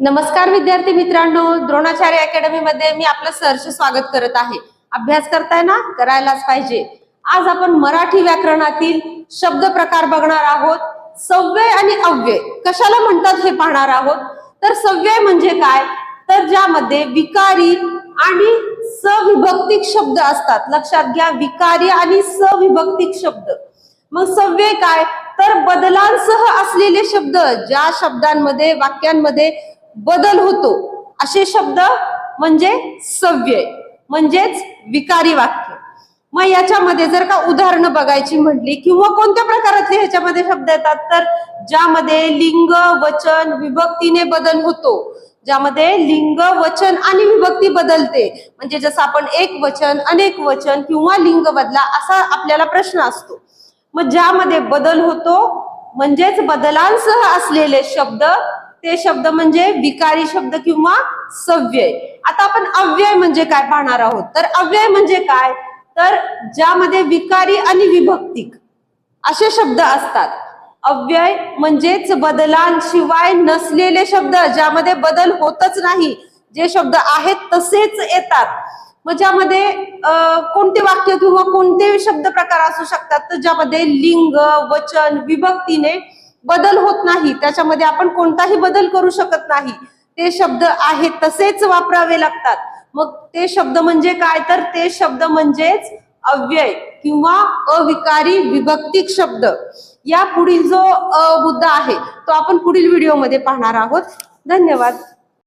नमस्कार विद्यार्थी मित्रांनो द्रोणाचार्य अकॅडमी मध्ये मी आपलं सरच स्वागत करत आहे. अभ्यास करताय ना? करायलाच पाहिजे. आज आपण मराठी व्याकरणातील शब्द प्रकार बघणार आहोत. सव्यय आणि अव्यय कशाला म्हणतात हे पाहणार आहोत? तर सव्यय म्हणजे काय? तर ज्यामध्ये विकारी आणि सविभक्तिक शब्द असतात. लक्षात घ्या विकारी आणि सविभक्तिक शब्द. मग सव्यय काय? तर बदलांसह असलेले शब्द ज्या शब्दांमध्ये वाक्यांमध्ये बदल होतो. असे शब्द म्हणजे सव्यय म्हणजेच विकारी वाक्य. मग याच्यामध्ये जर का उदाहरणं बघायची म्हटली किंवा कोणत्या प्रकारातले ह्याच्यामध्ये शब्द येतात तर ज्यामध्ये लिंग वचन विभक्तीने बदल होतो. ज्यामध्ये लिंग वचन आणि विभक्ती बदलते. म्हणजे जसं आपण एक वचन अनेक वचन किंवा लिंग बदला असा आपल्याला प्रश्न असतो. मग ज्यामध्ये बदल होतो म्हणजेच बदलांसह असलेले शब्द ते शब्द म्हणजे विकारी शब्द किंवा सव्यय आता आपण अव्यय म्हणजे काय पाहणार आहोत? तर अव्यय म्हणजे काय? तर ज्यामध्ये विकारी आणि विभक्तिक असे शब्द असतात. अव्यय म्हणजेच बदलांशिवाय नसलेले शब्द ज्यामध्ये बदल होतच नाही. जे शब्द आहेत तसेच येतात. मग ज्यामध्ये कोणते वाक्य किंवा कोणते शब्द प्रकार असू शकतात? तर ज्यामध्ये लिंग वचन विभक्तीने बदल होत नाही. त्याच्यामध्ये आपण कोणताही बदल करू शकत नाही. ते शब्द आहेत तसेच वापरावे लागतात. मग ते शब्द म्हणजे काय? तर ते शब्द म्हणजेच अव्यय किंवा अविकारी विभक्तिक शब्द. या पुढील जो अ मुद्दा आहे तो आपण पुढील व्हिडिओमध्ये पाहणार आहोत. धन्यवाद.